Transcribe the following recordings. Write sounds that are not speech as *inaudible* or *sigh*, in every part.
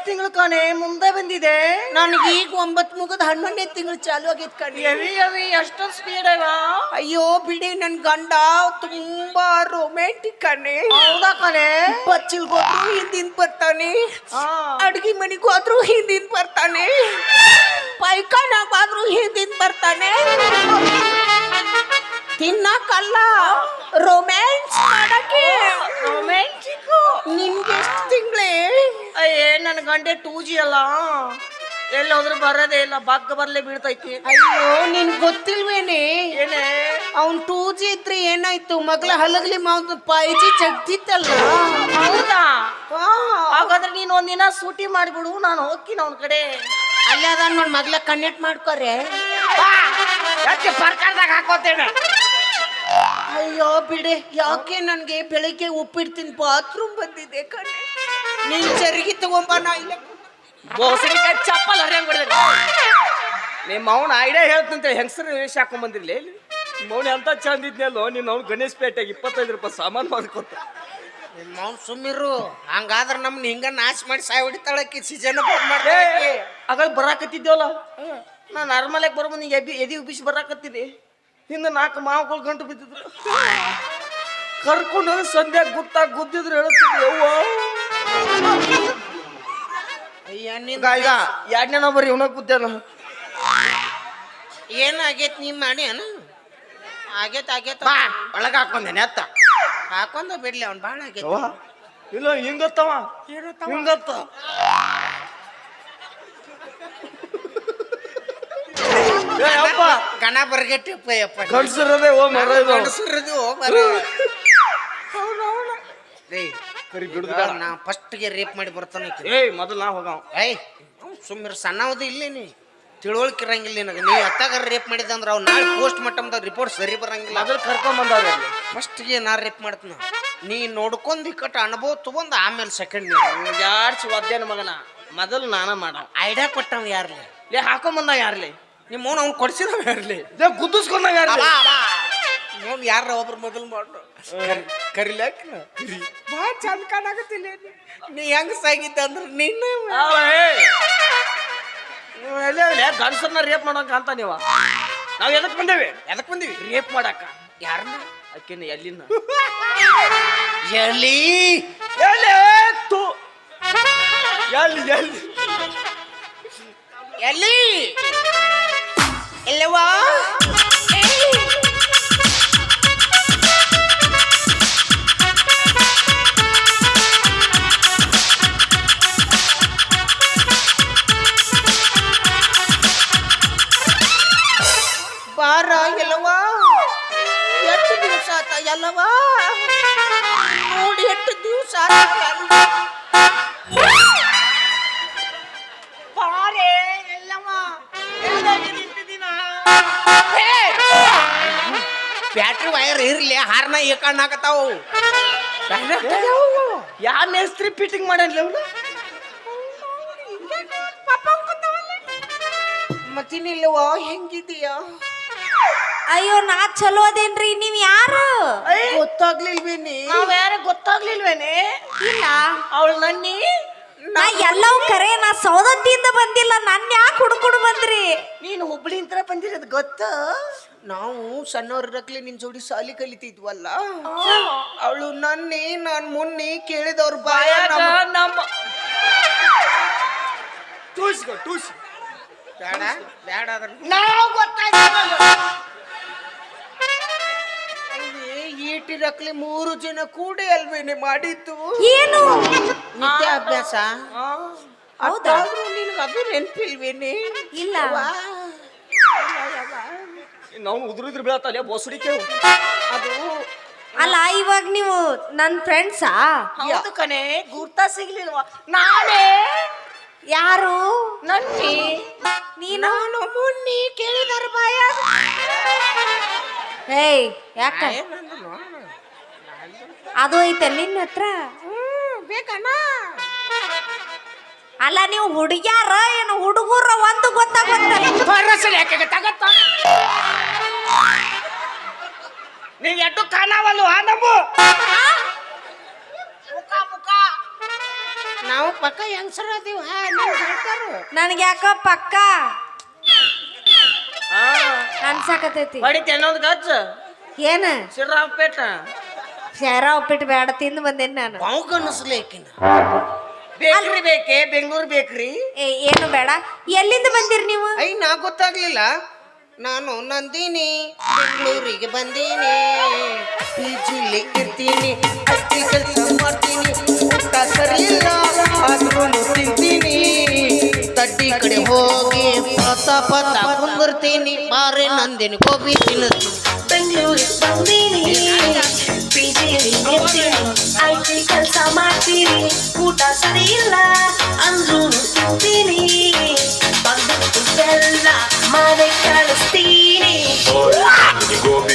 ಎಷ್ಟು ತಿಂಗಳು ಕಾಣೆ ಮುಂದೆ ಬಂದಿದೆ? ನನಗೆ ಈಗ ಒಂಬತ್ ಮುಗಿದ ಹನ್ನೊಂದನೇ ತಿಂಗಳು ಚಾಲು ಆಗಿತ್ತು ಕಣೆ. ಎವಿ ಎವಿ ಎಷ್ಟೊಂದು ಸ್ಪೀಡ್ ಅವ? ಅಯ್ಯೋ ಬಿಡಿ ನನ್ ಗಂಡ ತುಂಬಾ ರೊಮ್ಯಾಂಟಿಕ್ ಕಣೆ. ಹೌದಾ ಕಣೆ? ಬಚ್ಚಲ್ಗೋದ್ರು ಹಿಂದಿನ ಬರ್ತಾನೆ. ಅಡ್ಗಿ ಮನೆಗೆ ಹೋದ್ರು ಹಿಂದಿನ ಬರ್ತಾನೆ. ಪೈಕಾನಾಗಾದ್ರೂ ಹಿಂದಿನ ಬರ್ತಾನೆ. ತಿನ್ನಕಲ್ಲ ರೊಮ್ಯಾನ್ಸ್ ಮಾಡಕ್ಕೆ ರೊಮ್ಯಾಂಟಿಕ್ ನಿನ್ಗೆ ಎಷ್ಟು ತಿಂಗಳೇ ಅಯ್ಯೇ ನನ್ನ ಗಂಡೆ ಟೂ ಜಿ ಅಲ್ಲ? ಎಲ್ಲಿ ಹೋದ್ರು ಬರೋದೇ ಇಲ್ಲ ಬಗ್ಗ ಬರ್ಲೆ ಬೀಳ್ತೈತಿ. ಅಯ್ಯೋ ನಿನ್ ಗೊತ್ತಿಲ್ವೇನೆ ಏನೇ? ಅವ್ನ್ ಟೂ ಜಿ ಇದ್ರೆ ಏನಾಯ್ತು? ಮಗಳ ಹಲಗ್ಲಿ ಮಾವ್ ಫೈವ್ ಜಿ ಚಗ್ತಿತ್ತಲ್ಲ ಹೌದಾ. ಹಾಗಾದ್ರೆ ನೀನ್ ಒಂದಿನ ಸೂಟಿ ಮಾಡಿಬಿಡು ನಾನು ಹೋಗ್ತೀನಿ ಅವನ ಕಡೆ. ಅಲ್ಲೇ ಅದ ನೋಡ್ ಮಗ್ಲ ಕನೆಕ್ಟ್ ಮಾಡ್ಕೊರೆ. ಸರ್ಕಾರದಾಗ ಹಾಕೋತೇನೆ? ಅಯ್ಯೋ ಬಿಡೆ. ಯಾಕೆ ನನ್ಗೆ ಬೆಳಿಗ್ಗೆ ಉಪ್ಪಿಡ್ತೀನಿ ಬಾತ್ರೂಮ್ ಬಂದಿದೆ ಕಣೆ? ನೀನ್ ಚರಿಗೆ ತಗೊಂಬ ನಾ ಇಲ್ಲ ಬೋಸರಿ ಚಪ್ಪಲ್ ಹರಿಯಂಗ್ ಬಿಡ್ದೆ ನಿಮ್ಮ ಅವನ ಐಡಿಯಾ ಹೇಳ್ತಂತೆ ಹೆಂಗಸರು ವೇಷ ಹಾಕೊಂಡ್ ಬಂದಿರ್ಲಿ ಮೌನ ಎಂತ ಚಂದ ಇದ್ನಲ್ಲೋ ನೀನು ಅವ್ನು ಗಣೇಶ್ ಪೇಟೆಗೆ ಇಪ್ಪತ್ತೈದು ರೂಪಾಯಿ ಸಾಮಾನು ಮಾಡ್ಕೊತ ಅವ್ನು ಸುಮ್ಮಿರು ಹಂಗಾದ್ರ ನಮ್ನ ಹಿಂಗ ನಾಶ ಮಾಡಿ ಸಾಯ್ ಹೊಡಿತಾಳಕ್ಕೆ ಸೀಸನ್ ಆಗ ಬರಾಕತ್ತಿದ್ದೇವಲ್ಲ? ನಾ ನಾರ್ಮಲಾಗಿ ಬರೋ ಬಂದು ಎಬ್ಬಿ ಎದಿ ಉಬ್ಬಿಸಿ ಬರಾಕತ್ತೀನಿ ಹಿಂದೆ ನಾಲ್ಕು ಮಾವುಗಳು ಗಂಟು ಬಿದ್ದಿದ್ರು. ಕರ್ಕೊಂಡು ಸಂಧ್ಯಾಗ ಗುತ್ತಾಗ ಗುದ್ದಿದ್ರು ಹೇಳುತ್ತಿದ್ದೆ ಅವ್ವ ಈಗ ಈಗ ಎರಡನೇ ನಂಬರ್ ಇವನ ಗುದ್ದಾನ ಏನಾಗೈತ್ ನೀ ಮಾಡಿ ಅನ ಆಗೇತ್ ಆಗೇತ್. ಬಾ ಒಳಗೆ ಹಾಕೊಂಡೇನೆ ಅತ್ತ ಹಾಕೊಂಡ ಬಿಡ್ಲಿ ಅವ್ನ್ ಬಾಳ ಆಗೈತ್. ಇಲ್ಲ ಹಿಂಗತ್ತವ. ಹಿಂಗತ್ತ. ಅಪ್ಪ ಗಣ ಬರ್ಗೆಟ್ಟಿಪ್ಪ ಯಪ್ಪ ಗಂಡಸರದೇ ಓ ಮರ ಗಂಡಸ್ರದು ಮರ. ರೀ ಕರಿ ಬಿಡುದು ಬೇಡ. ನಾ ಫಸ್ಟ್ಗೆ ರೇಪ್ ಮಾಡಿ ಬರ್ತಾನೆ ಈಕಿ. ಏಯ್ ಮೊದಲು ನಾ ಹೋಗವ. ಏಯ್ ಸುಮ್ಮನೆ ಸಣ್ಣವದು ಇಲ್ಲೇ ನೀ. ತಿಳುವಳಿಕೆ ಇರಂಗಿಲ್ಲ ನಿನಗೆ. ನೀ ಅತ್ತಾಗ ರೇಪ್ ಮಾಡಿದ ಅಂದ್ರೆ ಅವ್ ನಾಳೆ ಪೋಸ್ಟ್ ಮಾರ್ಟಮ್ದಾಗ ರಿಪೋರ್ಟ್ ಸರಿ ಬರಂಗಿಲ್ಲ. ಮೊದಲು ಕರ್ಕೊಂಡ್ ಬಂದವ್ರೆ ಅಲ್ಲಿ ಫಸ್ಟ್ಗೆ ನಾ ರೇಪ್ ಮಾಡ್ತೀನಿ. ನೀ ನೋಡ್ಕೊಂಡ್ ಕಟ್ಟ ಅನುಭವ ತಗೊಂಡ್ ಆಮೇಲೆ ಸೆಕೆಂಡ್ ಜಾಡ್ಸಿ ಒದ್ದೇನ ಮಗನ? ಮೊದಲು ನಾನ ಮಾಡವ. ಐಡಿಯಾ ಕೊಟ್ಟವ್ ಯಾರ್ಲಿ? ಲೇ ಹಾಕೋ ಬಂದ ಯಾರ್ಲಿ? ನಿಮ್ಮ ಅವ್ನು ಅವ್ನು ಕೊಡ್ಸಿದವ ಯಾರ್ಲಿ? ಲೇ ಗುದ್ದಿಸ್ಕೊಂಡ ಯಾರ್ಲಿ? ನೋಡ್ ಯಾರ ಒಬ್ರು ಮೊದಲು ಮಾಡ್ರು. ಕರಿಲಾಕ ಬಾ ಚಂದ ಕಾಣಾಕತ್ತಿಲ್ಲ ನೀ ಹೆಂಗ್ ಸಾಗಿದ್ದ ಅಂದ್ರೆ ನಿನ್ನ ಗಂಡಸನ್ನ ರೇಪ್ ಮಾಡೋಕ ಅಂತ ನೀವ? ನಾವ್ ಎದಕ್ ಬಂದೇವಿ? ಎದಕ್ ಬಂದೀವಿ? ರೇಪ್ ಮಾಡಾಕ. ಯಾರನ್ನ ಅಕ್ಕಿನ ಎಲ್ಲಿನ? *laughs* ಎಲ್ಲಿ? ಎಲ್ಲಿ? ತು. ಎಲ್ಲಿ ಎಲ್ಲಿ? ಎಲ್ಲಿ? ಎಲ್ಲವಾ ಎಲ್ಲವಾ ನೋಡಿ ಎಷ್ಟು ದಿವಸ ಆತ ದಿನ ಬ್ಯಾಟ್ರಿ ವೈರ್ ಇರ್ಲಿ ಹಾರ್ನ ಕಣ್ಣಾಕತ್ತಾವು. ಯಾ ಮೇಸ್ತ್ರಿ ಫಿಟ್ಟಿಂಗ್ ಮಾಡಲ್ಲ ಮತ್ತಿನಿಲ್ಲವ ಹೆಂಗಿದೀಯಾ ಅಯ್ಯೋ ನಾ ಚಲೋ ಅದೇನ್ರಿ ನೀವ್ ಯಾರು? ಗೊತ್ತಾಗ್ಲಿಲ್ವೇನಿ? ನಾವ್ ಯಾರ ಗೊತ್ತಾಗ್ಲಿಲ್ವೇನೆ? ಇಲ್ಲ. ಅವಳು ನನ್ನಿ? ನಾ ಎಲ್ಲವೂ ಕರೆ ನಾ ಸೌದತ್ತಿಯಿಂದ ಬಂದಿಲ್ಲ ನನ್ ಯಾಕೆ ಹುಡ್ಕೊಂಡು ಬಂದ್ರಿ? ನೀನು ಹುಬ್ಳಿ ಅಂತ ಬಂದಿರೋದು ಗೊತ್ತ? ನಾವು ಸಣ್ಣವ್ರಕ್ಲಿ ನಿನ್ ಜೋಡಿ ಸಾಲಿ ಕಲಿತಿದ್ವಲ್ಲ? ಅವಳು ನನ್ನಿ ನಾನ್ ಮುನ್ನಿ ಕೇಳಿದವ್ರ ಬಾಯ ನಮ್ಮ ಟೂಸ್ಗೋ ಟೂಸ್ ಬೇಡ ಬೇಡ ಅದನ್ನ ನಾವು ಗೊತ್ತಾಯ್ತು ಈಟಿರಕ್ಲಿ ಮೂರು ಜನ ಕೂಡಿ ಅಲ್ವೇನೆ ಮಾಡಿದ್ದು? ಏನು? ವಿದ್ಯಾಭ್ಯಾಸ ಹೌದಾ? ಅದಾದ್ರೂ ನಿನ್ಗೆ ಅದು ನೆನ್ಪಿಲ್ವೇನೆ? ಇಲ್ಲ. ನಾವು ಉದುರಿದ್ರು ಬೀಳತ್ತಲ್ಲ ಬೋಸಡಿಕೆ ಅದು ಅಲ್ಲ ಇವಾಗ ನೀವು ನನ್ನ ಫ್ರೆಂಡ್ಸಾ ಹೌದು ಕಣೆ ಗುರ್ತಾ ಸಿಗ್ಲಿಲ್ವಾ? ನಾನೇ? ಯಾರು? ನನ್ನಿ ನೀನು ನಾನು ಮುನ್ನಿ ಕೇಳಿದಾರ ಬಾಯ ಏಯ್ ಯಾಕ? ಅದು ಐತೆ ನಿನ್ನ ಹತ್ರ? ಬೇಕಣ್ಣ? ಅಲ್ಲ ನೀವು ಹುಡುಗ್ಯಾರ ಏನು ಹುಡುಗರ ಒಂದು ಗೊತ್ತಾಗುತ್ತೆ ನೀವು ಎಟ್ಟು ಕಾಣವಲ್ವ ನಮ್ಮ? ಪಕ್ಕ ಹೆಂಗಸರು ಅದೀವ? ಹೇಳ್ತಾರ ನನಗೆ ಯಾಕ ಪಕ್ಕ? ಅನ್ಸಾಕತೈತಿ ಹೊಡಿತೆ ಅನ್ನೋದು ಗಜ್ಜ. ಏನ? ಸಿರ್ರಾಪೇಟ ಶೇರ ಉಪ್ಪಿಟ್ಟು ಬೇಡ ತಿಂದು ಬಂದೇನಿ ನಾನು. ಬಾವು ಅನ್ನಿಸ್ಲೇಕಿನ ಬೇಕ್ರಿ ಬೇಕೆ? ಬೆಂಗಳೂರು ಬೇಕ್ರಿ? ಏ ಏನು ಬೇಡ. ಎಲ್ಲಿಂದ ಬಂದಿರಿ ನೀವು? ಐ ನಾ ಗೊತ್ತಾಗ್ಲಿಲ್ಲ. ನಾನು ನಂದಿನಿ ಬೆಂಗಳೂರಿಗೆ ಬಂದೀನಿ. ಈ ಜಿಲಿ ಇರ್ತೀನಿ ಅಕ್ಕಿ ಕೆಲಸ ಮಾಡ್ತೀನಿ. ಊಟ ಸರಿ ಕಡೆ ಹೋಗಿ ಪತ ಪತ ಕುಂದಿರ್ತೀನಿ. ಬಾರೆ ನಂದಿನಿ ಗೋಬಿ ತಿನ್ನಿಸ್ತೀನಿ. ಬೆಂಗಳೂರಿಗೆ ಬಂದೀನಿ. ಪಿಜಿಲಿ ಇರ್ತೀನಿ ಐಟಿ ಕೆಲಸ ಮಾಡ್ತೀನಿ. ಊಟ ಸರಿ ಇಲ್ಲ. ಅಂದ್ರೂ ತಿಂತೀನಿ. ಬಂದದ್ದು ಎಲ್ಲ ಮನೆ ಕಳಿಸ್ತೀನಿ. Morning, ಗೋಬಿ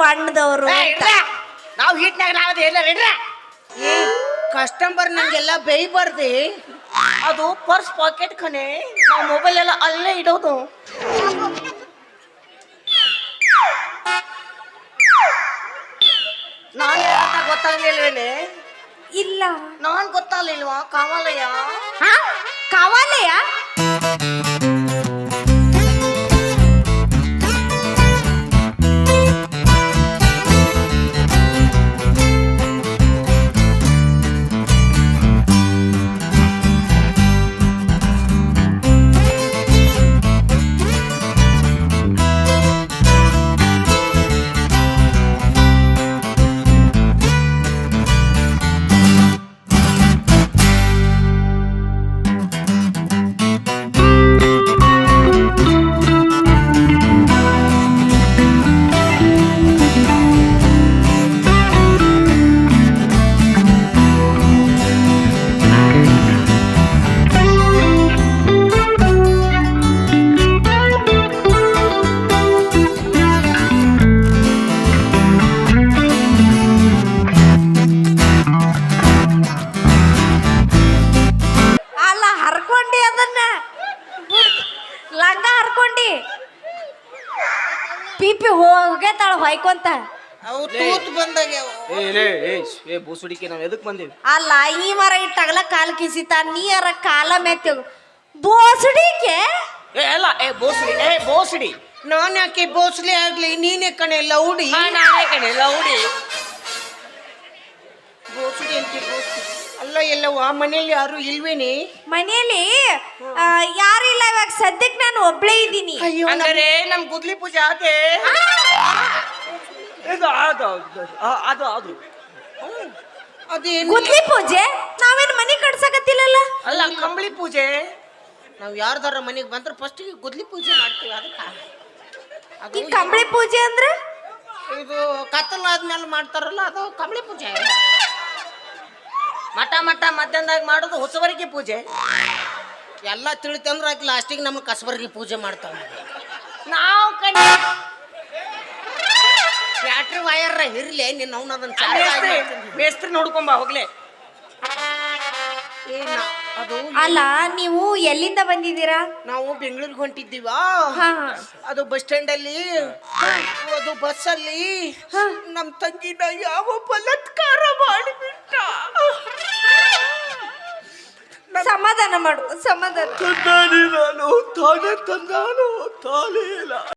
ಬಣ್ಣದವ್ರು ನಾವು ಹಿಟ್ನಾಗ ನಾವದು ಎಲ್ಲ ರೆಡ್ರ ಕಸ್ಟಮರ್ ನಂಗೆಲ್ಲ ಬೇಯ್ಬಾರ್ದೆ. ಅದು ಪರ್ಸ್ ಪಾಕೆಟ್ ಖನೆ ನಾವು ಮೊಬೈಲ್ ಎಲ್ಲ ಅಲ್ಲೇ ಇಡೋದು. ನಾನು ಗೊತ್ತಾಗ್ಲಿಲ್ವೇನೆ? ಇಲ್ಲ. ನಾನು ಗೊತ್ತಾಗ್ಲಿಲ್ವಾ ಕಾವಾಲಯ್ಯ? ಹಾ ಪಿಪಿ ಹೋಗೇತಾಳ ಹೊಯ್ಕೊಂತ. ಅವು ತೂತ್ ಬಂದಾಗ ಏ ಲೇ ಏ ಏ ಬೂಸುಡಿಕೆ ನಾವು ಎದಕ್ ಬಂದೀವಿ? ಅಲ್ಲ ಈ ಮರ ಇಟ್ಟಾಗಲ ಕಾಲ್ ಕಿಸಿತ ನೀರ ಕಾಲ ಮೆತ್ತ. ಬೋಸಡಿಕೆ? ಏ ಅಲ್ಲ ಏ ಬೋಸುಡಿ ಏ ಬೋಸುಡಿ. ನಾನು ಯಾಕೆ ಬೋಸ್ಲಿ ಆಗ್ಲಿ ನೀನೇ ಕಣೆ ಲೌಡಿ. ನಾನೇ ಕಣೆ ಲೌಡಿ. ಬೋಸ್ಲಿ ಅಂತ ಬೋಸ್ಲಿ ಅಲ್ಲ ಎಲ್ಲವ ಮನೇಲಿ ಯಾರು ಇಲ್ವೇನೆ? ಮನೆಯಲ್ಲಿ ಯಾರಿಲ್ಲ ಇವಾಗ ಸದ್ಯಕ್ಕೆ ನಾನು ಒಬ್ಳೇ ಇದ್ದೀನಿ. ಅಯ್ಯೋ ಅಂದರೆ ನಮ್ ಗುದ್ಲಿ ಪೂಜೆ ಆದೆ ಇದು ಅದು ಅದು ಆ- ಅದು ಅದು. ಅದೇನು? ಗುದ್ಲಿ ಪೂಜೆ? ನಾವೇನು ಮನೆ ಕಟ್ಸಕತ್ತಿಲ್ಲಲ್ಲ? ಅಲ್ಲ ಕಂಬಳಿ ಪೂಜೆ. ನಾವು ಯಾರ್ದಾರ ಮನೆಗೆ ಬಂದ್ರೆ ಫಸ್ಟ್ ಗುದ್ಲಿ ಪೂಜೆ ಮಾಡ್ತೀವಿ ಅದಕ್ಕೆ. ಈ ಕಂಬಳಿ ಪೂಜೆ ಅಂದ್ರೆ? ಇದು ಕತ್ತಲಾದ್ಮೇಲೆ ಮಾಡ್ತಾರಲ್ಲ ಅದು ಕಂಬಳಿ ಪೂಜೆ. ಮಠ ಮಠ ಮಧ್ಯಾಹ್ನದಾಗ ಮಾಡೋದು ಹೊಸವರಿಗೆ ಪೂಜೆ. ಎಲ್ಲ ತಿಳಿತಂದ್ರೆ ಆಕೆ ಲಾಸ್ಟಿಗೆ ನಮ್ಮ ಕಸಬರಿಗೆ ಪೂಜೆ ಮಾಡ್ತಾವೆ ನಾವು ಕಣ್ಣು ಬ್ಯಾಟ್ರಿ ವೈರ್ ಇರ್ಲಿ ನಿನ್ನ ಅವ್ನ ಅದನ್ನ ಮೇಸ್ತ್ರಿ ನೋಡ್ಕೊಂಬ ಹೋಗ್ಲೆ. ಅದು ಅಲ್ಲ ನೀವು ಎಲ್ಲಿಂದ ಬಂದಿದ್ದೀರಾ? ನಾವು ಬೆಂಗಳೂರಿಗೆ ಹೊಂಟಿದ್ದೀವಾ? ಅದು ಬಸ್ ಸ್ಟ್ಯಾಂಡ್ ಅಲ್ಲಿ ಅದು ಬಸ್ ಅಲ್ಲಿ ನಮ್ ತಂಗಿನ ಯಾವ ಬಲತ್ಕಾರ ಮಾಡಿಬಿಟ್ಟ. ಸಮಾಧಾನ ಮಾಡು ಸಮಾಧಾನ. ತಂದಾನಿ ನಾನು ತಾನೇ ತಂದಾನು ತಾನೇ ಇಲ್ಲ.